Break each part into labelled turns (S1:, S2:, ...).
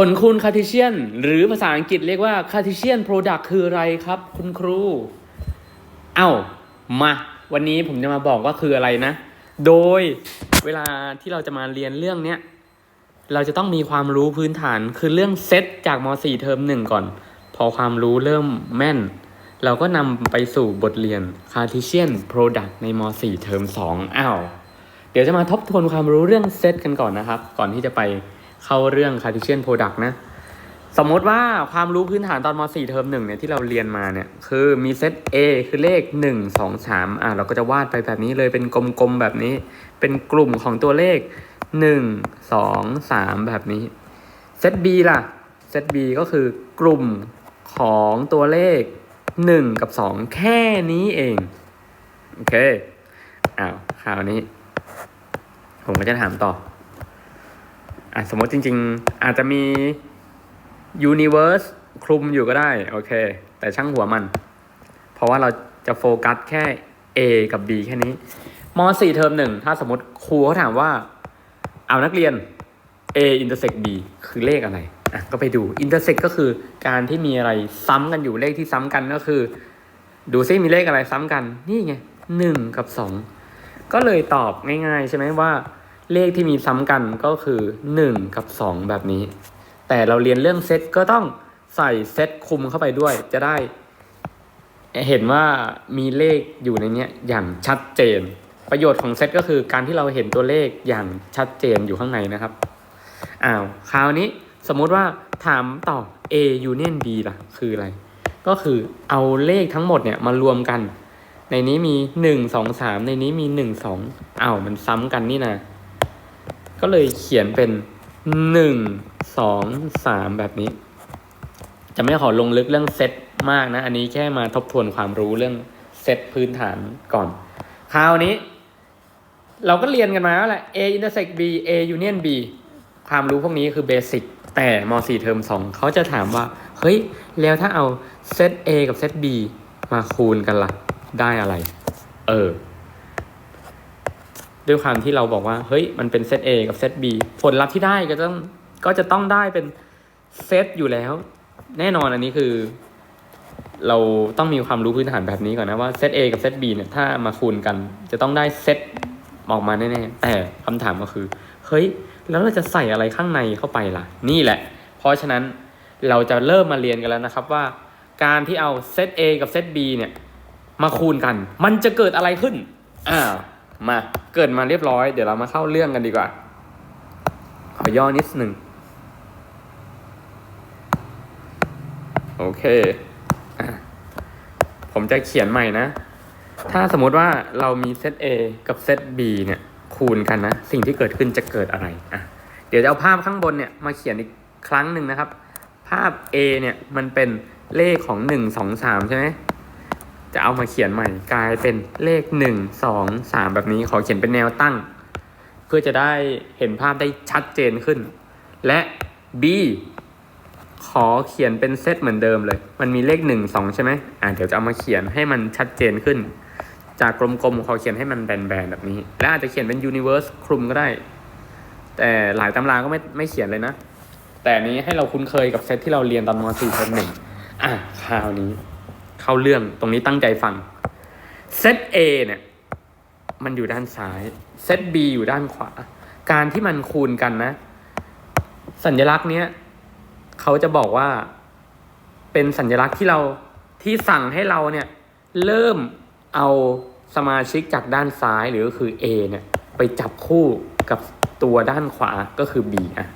S1: ผลคูณคาร์ t เชียน หรือภาษาอังกฤษเรียกว่าคาร์ t เชียนโปรดักต์คืออะไรครับ คุณครู เอ้ามา วันนี้ผมจะมาบอกว่าคืออะไรนะ โดยเวลาที่เราจะมาเรียนเรื่องเนี้ยเราจะต้องมีความรู้พื้นฐานคือเรื่องเซตจากม .4 เทอมหนึ่งก่อน พอความรู้เริ่มแม่น เราก็นำไปสู่บทเรียน Cartesian Product ในม .4 เทอม2อ้าว เดี๋ยวจะมาทบทวนความรู้เรื่องเซตกันก่อนนะครับ ก่อนที่จะไป เข้าเรื่อง Cartesian Product นะ สมมติว่าความรู้พื้นฐานตอนม .4 เทอมหนึ่งเนี่ยที่เราเรียนมาเนี่ยคือมีเซต A คือเลข 1 2 3 อะเราก็จะวาดไปแบบนี้เลยเป็นกลมๆแบบนี้ เป็นกลุ่มของตัวเลข 1 2 3 แบบนี้ เซต B ล่ะ เซต B ก็คือกลุ่มของตัวเลข 1 กับ 2 แค่นี้เอง โอเคอ้าวคราวนี้ ผมก็จะถามต่อ อะสมมติจริง ๆ อาจจะมี Universe คลุมอยู่ก็ได้โอเค แต่ช่างหัวมัน เพราะว่าเราจะโฟกัสแค่ A กับ B แค่นี้ม .4 เทอมหนึ่งถ้าสมมติครูเขาถามว่า เอานักเรียน A intersect B คือเลขอะไรอะก็ไปดู intersect ก็คือการที่มีอะไรซ้ำกันอยู่เลขที่ซ้ำกันก็คือ ดูซิมีเลขอะไรซ้ำกัน นี่ไงหนึ่งกับสองก็เลยตอบง่ายๆ ใช่ไหมว่า เลขที่มีซ้ำกันก็คือหนึ่งกับสองแบบนี้ แต่เราเรียนเรื่องเซตก็ต้องใส่เซตคุมเข้าไปด้วย จะได้ เห็นว่ามีเลขอยู่ในนี้อย่างชัดเจน ประโยชน์ของเซตก็คือการที่เราเห็นตัวเลขอย่างชัดเจนอยู่ข้างในนะครับอ้าวคราวนี้สมมุติว่าถามต่อ A union B ล่ะ คืออะไร ก็คือเอาเลขทั้งหมดเนี่ยมารวมกัน ในนี้มีหนึ่งสองสามในนี้มีหนึ่งสองอ้าวมันซ้ำกันนี่นะ ก็เลยเขียนเป็นหนึ่งสองสามแบบนี้ จะไม่ขอลงลึกเรื่องเซตมากนะ อันนี้แค่มาทบทวนความรู้เรื่องเซตพื้นฐานก่อน คราวนี้ เราก็เรียนกันมาแล้วแหละ A intersect B A union B ความรู้พวกนี้คือเบสิกแต่ม .4 เทอม2เขาจะถามว่า เฮ้ย แล้วถ้าเอาเซต A กับเซต B มาคูณกันละ่ะ ได้อะไร เออ ด้วยความที่เราบอกว่าเฮ้ยมันเป็นเซต A กับเซต B ผลลัพธ์ที่ได้ก็ต้องก็จะต้องได้เป็นเซตอยู่แล้ว แน่นอนอันนี้คือ เราต้องมีความรู้พื้นฐานแบบนี้ก่อนนะว่าเซต A กับเซต B เนี่ยถ้ามาคูณกัน จะต้องได้เซตออกมาแน่ๆแต่คำถามก็คือเฮ้ยแล้วเราจะใส่อะไรข้างในเข้าไปล่ะ นี่แหละ เพราะฉะนั้นเราจะเริ่มมาเรียนกันแล้วนะครับว่า การที่เอาเซต A กับเซต B เนี่ยมาคูณกัน มันจะเกิดอะไรขึ้นอ้า มาเกิดมาเรียบร้อย เดี๋ยวเรามาเข้าเรื่องกันดีกว่า ขอย่อนิดหนึ่งโอเค ผมจะเขียนใหม่นะ ถ้าสมมติว่าเรามีเซต A กับเซต B เนี่ยคูณกันนะ สิ่งที่เกิดขึ้นจะเกิดอะไรอะเดี๋ยวจะเอาภาพข้างบนเนี่ยมาเขียนอีกครั้งหนึ่งนะครับ ภาพ A เนี่ยมันเป็นเลขของหนึ่งสองสามใช่ไหม จะเอามาเขียนใหม่กลายเป็นเลขหนึ่งสองสามแบบนี้ขอเขียนเป็นแนวตั้ง เพื่อจะได้เห็นภาพได้ชัดเจนขึ้น และ B ขอเขียนเป็นเซตเหมือนเดิมเลย มันมีเลขหนึ่งสองใช่ไหมอ่าเดี๋ยวจะเอามาเขียนให้มันชัดเจนขึ้น จากกลมๆขอเขียนให้มันแบนๆแบบนี้ และอาจจะเขียนเป็น universe คลุมก็ได้ แต่หลายตำราก็ไม่ไม่เขียนเลยนะ แต่นนี้ให้เราคุ้นเคยกับเซตที่เราเรียนตอนม .4 เทอมหนึ่งอะคราวนี้ เข้าเรื่องตรงนี้ตั้งใจฟังเซต A เนี่ยมันอยู่ด้านซ้ายเซต B อยู่ด้านขวา การที่มันคูณกันนะ สัญลักษณ์เนี้ยเขาจะบอกว่า เป็นสัญลักษณ์ที่เราที่สั่งให้เราเนี่ย เริ่มเอาสมาชิกจากด้านซ้ายหรือก็คือ A เนี่ย ไปจับคู่กับตัวด้านขวาก็คือ B อะ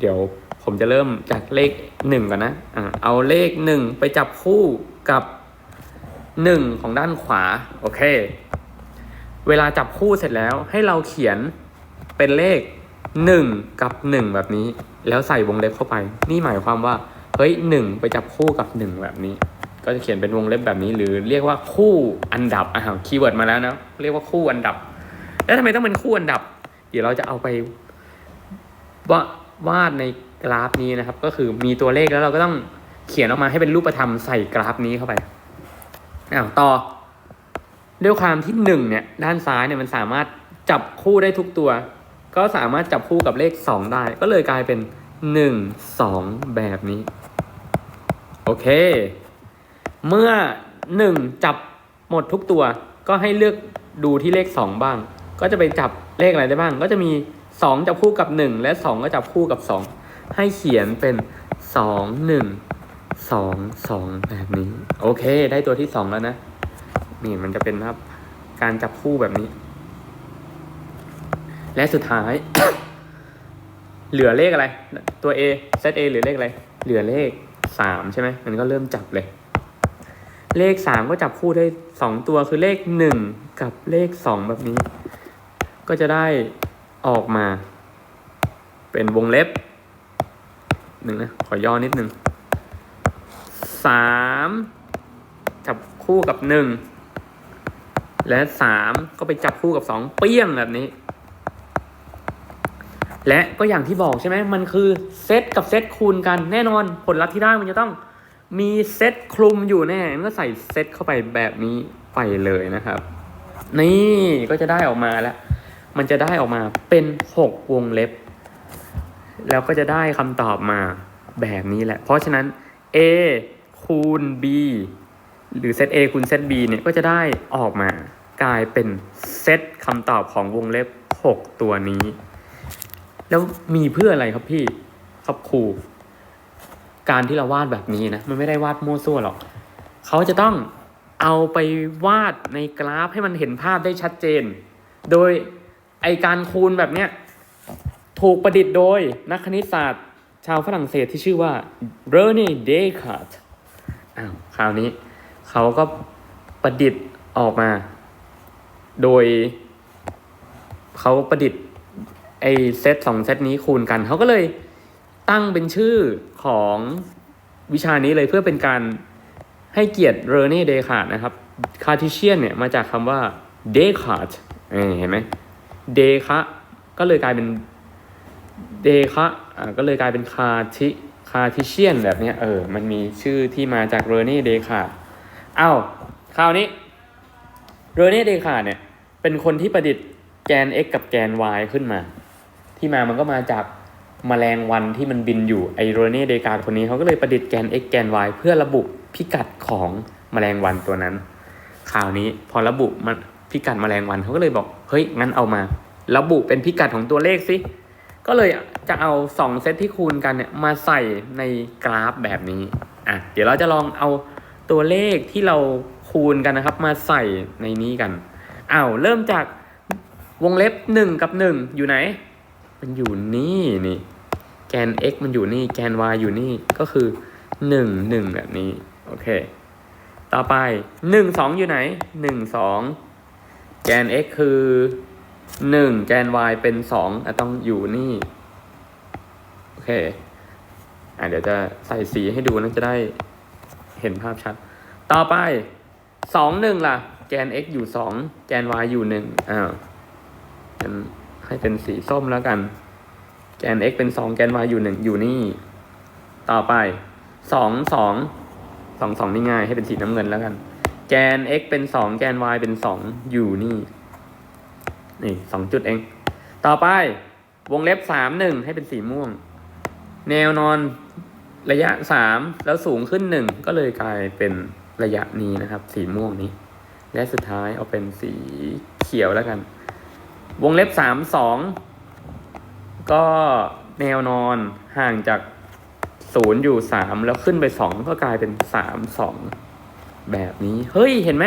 S1: เดี๋ยวผมจะเริ่มจากเลขหนึ่งก่อนนะอะเอาเลขหนึ่งไปจับคู่ กับหนึ่งของด้านขวา โอเค เวลาจับคู่เสร็จแล้วให้เราเขียนเป็นเลขหนึ่งกับหนึ่งแบบนี้ แล้วใส่วงเล็บเข้าไป นี่หมายความว่า เฮ้ยหนึ่งไปจับคู่กับหนึ่งแบบนี้ ก็จะเขียนเป็นวงเล็บแบบนี้ หรือเรียกว่าคู่อันดับอ่าคีย์เวิร์ดมาแล้วนะ เรียกว่าคู่อันดับ แล้วทำไมต้องเป็นคู่อันดับ เดี๋ยวเราจะเอาไปวาวาดในกราฟนี้นะครับ ก็คือมีตัวเลขแล้วเราก็ต้อง เขียนออกมาให้เป็นรูปธรรมใส่กราฟนี้เข้าไปอ้าวต่อ ด้วยความที่หนึ่งเนี่ย ด้านซ้ายเนี่ยมันสามารถจับคู่ได้ทุกตัว ก็สามารถจับคู่กับเลขสองได้ ก็เลยกลายเป็นหนึ่งสองแบบนี้ โอเค เมื่อหนึ่งจับหมดทุกตัว ก็ให้เลือกดูที่เลขสองบ้าง ก็จะไปจับเลขอะไรได้บ้าง ก็จะมีสองจับคู่กับหนึ่งและสองก็จับคู่กับสองให้เขียนเป็นสองหนึ่ง สองสองแบบนี้ โอเค ได้ตัวที่สองแล้วนะ นี่มันจะเป็นครับการจับคู่แบบนี้ และสุดท้าย เหลือเลขอะไร ตัว A เซต A เหลือเลขอะไร เหลือเลขสามใช่ไหมมันก็เริ่มจับเลย เลขสามก็จับคู่ได้สองตัวคือเลขหนึ่งกับเลขสองแบบนี้ ก็จะได้ออกมา เป็นวงเล็บหนึ่งนะ ขอย่อนิดนึง สามจับคู่กับหนึ่งและสามก็ไปจับคู่กับสองเปี้ยงแบบนี้ และก็อย่างที่บอกใช่ไหมมันคือเซตกับเซตคูณกันแน่นอนผลลัพธ์ที่ได้มันจะต้องมีเซตคลุมอยู่แน่มันก็ใส่เซตเข้าไปแบบนี้ไปเลยนะครับ นี่ก็จะได้ออกมาแล้ว มันจะได้ออกมาเป็นหกวงเล็บ แล้วก็จะได้คำตอบมาแบบนี้แหละ เพราะฉะนั้น a คูณ b หรือเซต a คูณเซต b เนี่ยก็จะได้ออกมากลายเป็นเซตคำตอบของวงเล็บ 6 ตัวนี้ แล้วมีเพื่ออะไรครับพี่ครับครูการที่เราวาดแบบนี้นะมันไม่ได้วาดมั่วซั่วหรอกเขาจะต้องเอาไปวาดในกราฟให้มันเห็นภาพได้ชัดเจน โดยไอการคูณแบบเนี้ยถูกประดิษฐ์โดยนักคณิตศาสตร์ชาวฝรั่งเศสที่ชื่อว่าเรเน่เดคาร์ต คราวนี้เขาก็ประดิษฐ์ออกมา โดยเขาประดิษฐ์ไอเซตสองเซตนี้คูณกัน เขาก็เลยตั้งเป็นชื่อของวิชานี้เลยเพื่อเป็นการให้เกียรติเรเน่เดคาร์ตนะครับคาร์ทิเชียนเนี่ยมาจากคำว่าเดคาร์ตเห็นไหมเดคาก็เลยกลายเป็นเดคาอ่าก็เลยกลายเป็นคาร์ทิ คาทิเชียนแบบนี้เออ มันมีชื่อที่มาจากเรเน่เดคาร์ตอ้าวคราวนี้เรเน่เดคาร์ตเนี่ย เป็นคนที่ประดิษฐ์แกน x กับแกน y ขึ้นมา ที่มามันก็มาจากมแมลงวันที่มันบินอยู่ไอโรเน่เดกาคนนี้เขาก็เลยประดิษฐ์แกน x แกน y เพื่อระบุพิกัดของมแมลงวันตัวนั้นคราวนี้พอระบุมันพิกัดมแมลงวันเขาก็เลยบอกเฮ้ยงั้นเอามา ระบุเป็นพิกัดของตัวเลขสิก็เลย จะเอาสองเซตที่คูณกันเนี่ยมาใส่ในกราฟแบบนี้อะเดี๋ยวเราจะลองเอาตัวเลขที่เราคูณกันนะครับ มาใส่ในนี้กันอ้าวเริ่มจากวงเล็บหนึ่งกับหนึ่งอยู่ไหน มันอยู่นี่นี่แกน x มันอยู่นี่ แกน y อยู่นี่ก็คือหนึ่งหนึ่งแบบนี้ โอเค ต่อไปหนึ่งสองอยู่ไหนหนึ่งสองแกน x คือหนึ่งแกน y เป็นสองอะต้องอยู่นี่ เคอะเดี๋ยวจะใส่สีให้ดูนะจะได้เห็นภาพชัด ต่อไปสองหนึ่งล่ะ แกน x อยู่สองแกน y อยู่หนึ่งอ้าวให้เป็นสีส้มแล้วกัน แกน x เป็นสองแกน y อยู่หนึ่งอยู่นี่ ต่อไปสองสองสองสองนี่ง่ายให้เป็นสีน้ำเงินแล้วกัน แกน x เป็นสองแกน y เป็นสองอยู่นี่ นี่สองจุดเอง ต่อไปวงเล็บสามหนึ่งให้เป็นสีม่วง แนวนอนระยะสามแล้วสูงขึ้นหนึ่งก็เลยกลายเป็นระยะนี้นะครับ สีม่วงนี้ และสุดท้ายเอาเป็นสีเขียวแล้วกัน วงเล็บสามสองก็แนวนอนห่างจากศูนย์อยู่สามแล้วขึ้นไปสองก็กลายเป็นสามสองแบบนี้ เฮ้ยเห็นไหม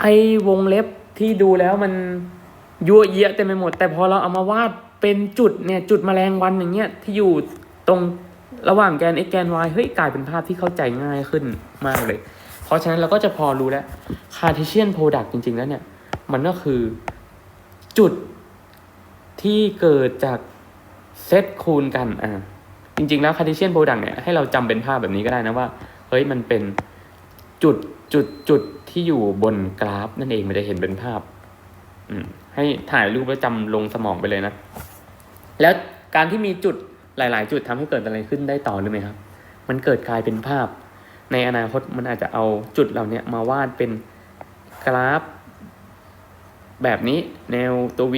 S1: ไอวงเล็บที่ดูแล้วมันยั่วเยะเต็มไปหมด แต่พอเราเอามาวาด เป็นจุดเนี่ยจุดแมลงวันอย่างเงี้ยที่อยู่ตรงระหว่างแกน x แกน y เฮ้ยกลายเป็นภาพที่เข้าใจง่ายขึ้นมากเลย เพราะฉะนั้นเราก็จะพอรู้แล้ว Cartesian product จริง ๆ แล้วเนี่ย มันก็คือจุดที่เกิดจากเซตคูณกันอ่าจริง ๆ แล้ว Cartesian product เนี่ยให้เราจำเป็นภาพแบบนี้ก็ได้นะว่า เฮ้ยมันเป็นจุดจุดจุดที่อยู่บนกราฟนั่นเองมันจะเห็นเป็นภาพอืมให้ถ่ายรูปแล้วจำลงสมองไปเลยนะ แล้วการที่มีจุดหลาย ๆ จุดทำให้เกิดอะไรขึ้นได้ต่อหรือไหมครับ มันเกิดกลายเป็นภาพ ในอนาคตมันอาจจะเอาจุดเหล่านี้มาวาดเป็นกราฟ แบบนี้แนวตัว V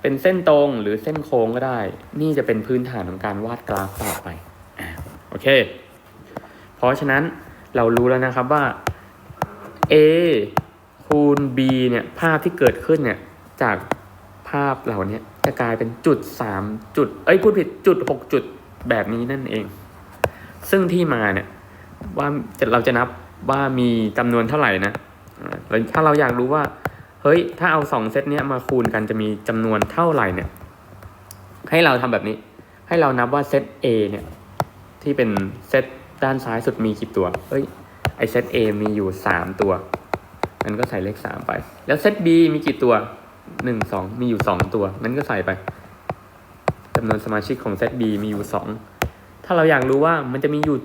S1: เป็นเส้นตรงหรือเส้นโค้งก็ได้ นี่จะเป็นพื้นฐานของการวาดกราฟต่อไปอ่าโอเค เพราะฉะนั้นเรารู้แล้วนะครับว่า a คูณ b เนี่ยภาพที่เกิดขึ้นเนี่ยจากภาพเหล่านี้ จะกลายเป็นจุดสามจุด เอ้ยพูดผิดจุดหกจุดแบบนี้นั่นเอง ซึ่งที่มาเนี่ยว่าเราจะนับว่ามีจำนวนเท่าไหร่นะแล้วถ้าเราอยากรู้ว่า เฮ้ย ถ้าเอาสองเซตเนี้ยมาคูณกันจะมีจำนวนเท่าไหร่เนี่ย ให้เราทำแบบนี้ ให้เรานับว่าเซต A เนี่ย ที่เป็นเซตด้านซ้ายสุดมีกี่ตัว เฮ้ย ไอเซต A มีอยู่สามตัวงั้นก็ใส่เลขสามไป แล้วเซต B มีกี่ตัว หนึ่งสองมีอยู่สองตัวงั้นก็ใส่ไปจำนวนสมาชิกของเซต B มีอยู่สองถ้าเราอยากรู้ว่ามันจะมีอยู่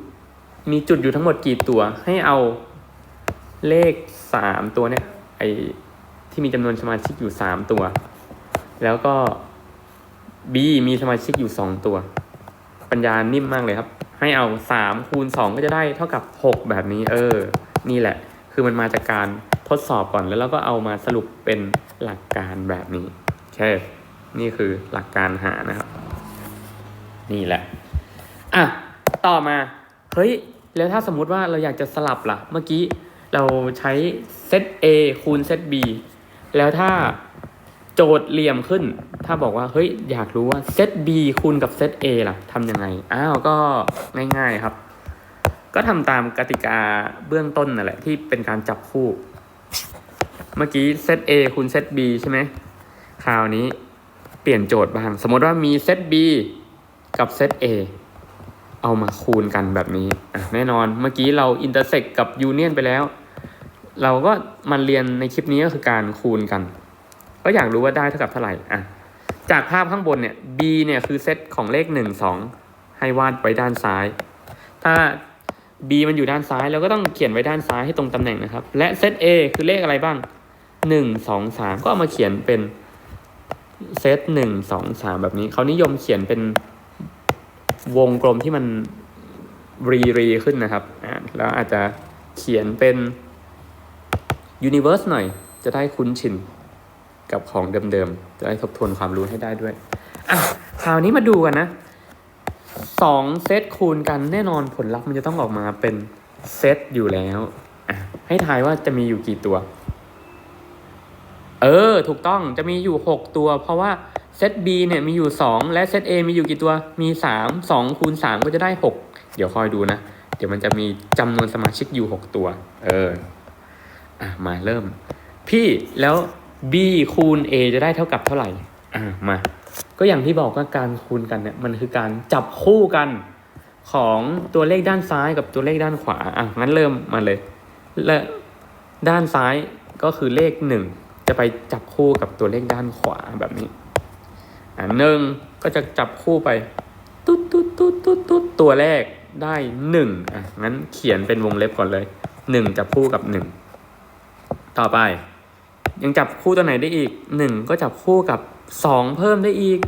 S1: มีจุดอยู่ทั้งหมดกี่ตัว ให้เอาเลขสามตัวเนี่ยไอที่มีจำนวนสมาชิกอยู่3ตัว แล้วก็ B มีสมาชิกอยู่2ตัว ปัญญานิ่มมากเลยครับ ให้เอา3คูณ2ก็จะได้เท่ากับ6แบบนี้ เออ นี่แหละ คือมันมาจากการ ทดสอบก่อนแล้วเราก็เอามาสรุปเป็นหลักการแบบนี้โอเคนี่คือหลักการหานะครับ นี่แหละอะต่อมาเฮ้ยแล้วถ้าสมมุติว่าเราอยากจะสลับล่ะ เมื่อกี้เราใช้เซต A คูณเซต B แล้วถ้าโจทย์เหลี่ยมขึ้น ถ้าบอกว่าเฮ้ยอยากรู้ว่าเซต B คูณกับเซต A ล่ะทำยังไง อ้าวก็ง่ายๆครับ ก็ทำตามกติกาเบื้องต้นนั่นแหละที่เป็นการจับคู่ เมื่อกี้เซต A คูณเซต B ใช่ไหมคราวนี้เปลี่ยนโจทย์บ้าง สมมติว่ามีเซต B กับเซต A เอามาคูณกันแบบนี้อะแน่นอนเมื่อกี้เราอินเตอร์เซ็กกับยูเนียนไปแล้ว เราก็มันเรียนในคลิปนี้ก็คือการคูณกัน ก็อยากรู้ว่าได้เท่ากับเท่าไหร่อะจากภาพข้างบนเนี่ย b เนี่ยคือเซตของเลข 1 2 ให้วาดไว้ด้านซ้าย ถ้า b มันอยู่ด้านซ้ายเราก็ต้องเขียนไว้ด้านซ้ายให้ตรงตำแหน่งนะครับ และเซต a คือเลขอะไรบ้าง 1 2 3 ก็เอามาเขียนเป็นเซต1 2 3แบบนี้เขานิยมเขียนเป็นวงกลมที่มันรีรีขึ้นนะครับแล้วอาจจะเขียนเป็น universe หน่อย จะได้คุ้นชินกับของเดิมๆ จะได้ทบทวนความรู้ให้ได้ด้วย อะ คราวนี้มาดูกันนะ สองเซตคูณกันแน่นอนผลลัพธ์มันจะต้องออกมาเป็นเซตอยู่แล้วให้ทายว่าจะมีอยู่กี่ตัว เออ ถูกต้องจะมีอยู่ 6 ตัว เพราะว่าเซต B เนี่ยมีอยู่ 2 และเซต A มีอยู่กี่ตัว มี 3 2คูณ3ก็จะได้ 6 เดี๋ยวคอยดูนะ เดี๋ยวมันจะมีจำนวนสมาชิกอยู่ 6 ตัว เออ อะ มาเริ่ม พี่แล้ว B คูณ A จะได้เท่ากับเท่าไหร่ อะ มา ก็อย่างที่บอกว่าการคูณกันเนี่ยมันคือการจับคู่กันของตัวเลขด้านซ้ายกับตัวเลขด้านขวาอะงั้นเริ่มมาเลยและด้านซ้ายก็คือเลขหนึ่งจะไปจับคู่กับตัวเลขด้านขวาแบบนี้อ่าหนึ่งก็จะจับคู่ไปตุ๊ดตุ๊ดตุ๊ดตุ๊ดตุ๊ดตัวแรกได้หนึ่งอะงั้นเขียนเป็นวงเล็บก่อนเลยหนึ่งจับคู่กับหนึ่งต่อไป ยังจับคู่ตัวไหนได้อีกหนึ่งก็จับคู่กับสองเพิ่มได้อีก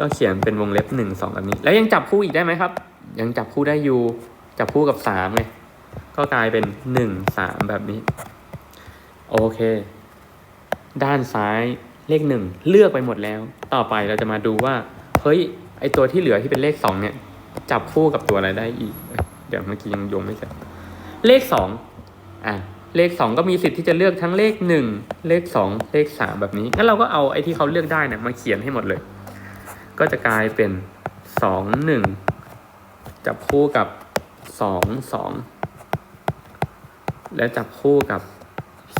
S1: ก็เขียนเป็นวงเล็บหนึ่งสองแบบนี้ แล้วยังจับคู่อีกได้ไหมครับ ยังจับคู่ได้อยู่ จับคู่กับสามไงก็กลายเป็นหนึ่งสามแบบนี้ โอเค ด้านซ้ายเลขหนึ่งเลือกไปหมดแล้ว ต่อไปเราจะมาดูว่า เฮ้ย ไอตัวที่เหลือที่เป็นเลขสองเนี่ย จับคู่กับตัวอะไรได้อีก เดี๋ยวเมื่อกี้ยังโยงไม่เสร็จ เลขสองอะ เลขสองก็มีสิทธิ์ที่จะเลือกทั้งเลขหนึ่งเลขสองเลขสามแบบนี้งั้นเราก็เอาไอ้ที่เขาเลือกได้เนี่ยมาเขียนให้หมดเลย ก็จะกลายเป็นสองหนึ่งจับคู่กับสองสองและจับคู่กับ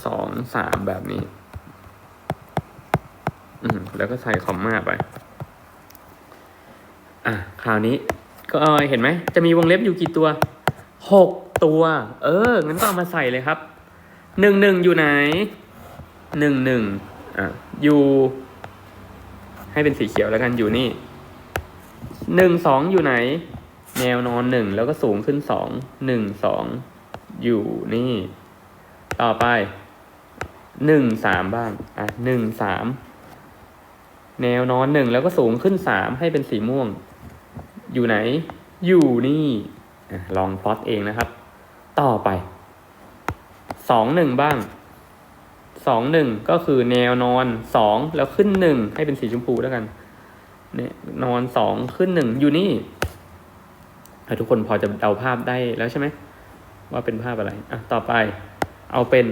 S1: สองสามแบบนี้ อืมแล้วก็ใส่คอมมาไป อะ คราวนี้ก็เห็นไหม จะมีวงเล็บอยู่กี่ตัวหกตัว เออ งั้นก็เอามาใส่เลยครับ หนึ่งหนึ่งอยู่ไหนหนึ่งหนึ่งอะอยู่ ให้เป็นสีเขียวแล้วกันอยู่นี่หนึ่งสองอยู่ไหน แนวนอนหนึ่งแล้วก็สูงขึ้นสองหนึ่งสองอยู่นี่ ต่อไปหนึ่งสามบ้างอะหนึ่งสามแนวนอนหนึ่งแล้วก็สูงขึ้นสามให้เป็นสีม่วง อยู่ไหน อยู่นี่ลองพลอตเองนะครับ ต่อไป สองหนึ่งบ้างสองหนึ่งก็คือแนวนอนสองแล้วขึ้นหนึ่งให้เป็นสีชมพูแล้วกัน เนี่ยนอนสองขึ้นหนึ่งอยู่นี่ทุกคนพอจะเดาภาพได้แล้วใช่ไหมว่าเป็นภาพอะไรอะต่อไป เอาเป็น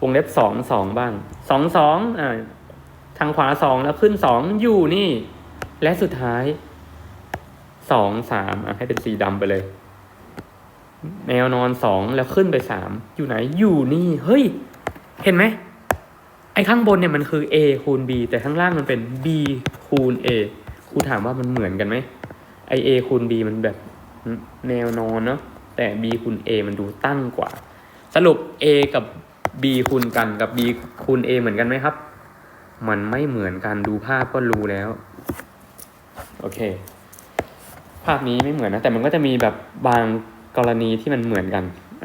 S1: วงเล็บสองสองบ้างสองสองอ่าทางขวาสองแล้วขึ้นสองอยู่นี่ และสุดท้ายสองสามอะให้เป็นสีดำไปเลย แมวนอนสองแล้วขึ้นไปสามอยู่ไหนอยู่นี่ เฮ้ย เห็นไหมไอ้ข้างบนเนี่ยมันคือ a คูณ b แต่ข้างล่างมันเป็น b คูณ a ครูถามว่ามันเหมือนกันไหมไอ a คูณ b มันแบบแนวนอนเนาะแต่ b คูณ a มันดูตั้งกว่า สรุป a กับ b คูณกันกับ b คูณ a เหมือนกันไหมครับ มันไม่เหมือนกันดูภาพก็รู้แล้ว โอเค ภาพนี้ไม่เหมือนนะ แต่มันก็จะมีแบบบาง กรณีที่มันเหมือนกัน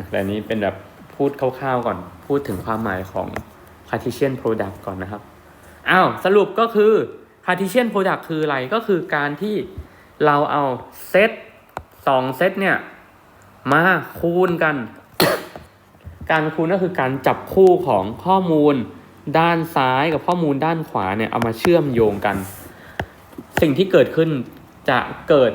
S1: แต่นี้เป็นแบบพูดคร่าวๆก่อน พูดถึงความหมายของ Cartesian product ก่อนนะครับ อ้าว สรุปก็คือ Cartesian product คืออะไร ก็คือการที่เราเอาเซตสองเซตเนี่ย มาคูณกัน การคูณก็คือการจับคู่ของข้อมูลด้านซ้ายกับข้อมูลด้านขวาเนี่ย เอามาเชื่อมโยงกัน สิ่งที่เกิดขึ้นจะเกิด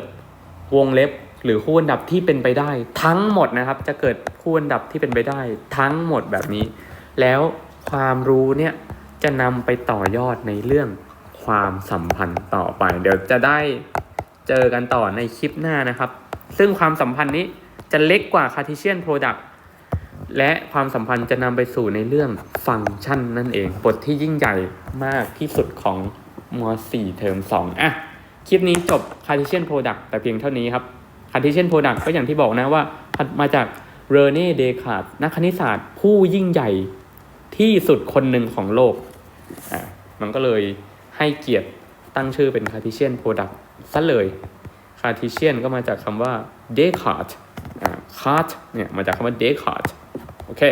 S1: วงเล็บ หรือคู่อันดับที่เป็นไปได้ ทั้งหมดนะครับ จะเกิดคู่อันดับที่เป็นไปได้ ทั้งหมดแบบนี้ แล้วความรู้เนี่ยจะนำไปต่อยอดในเรื่องความสัมพันธ์ต่อไป เดี๋ยวจะได้เจอกันต่อในคลิปหน้านะครับ ซึ่งความสัมพันธ์นี้จะเล็กกว่า Cartesian Product และความสัมพันธ์จะนำไปสู่ในเรื่องฟังก์ชันนั่นเอง บทที่ยิ่งใหญ่มากที่สุดของม .4 เทอม2อะ คลิปนี้จบ Cartesian Product แต่เพียงเท่านี้ครับ Cartesian Product ก็อย่างที่บอกนะว่ามาจากเรเน่เดคาร์ดนักคณิตศาสตร์ผู้ยิ่งใหญ่ที่สุดคนหนึ่งของโลกอะมันก็เลยให้เกียรติตั้งชื่อเป็น Cartesian Product ซะเลย Cartesian ก็มาจากคำว่า Descartes อ่า Cart เนี่ยมาจากคำว่า Descartes โอเค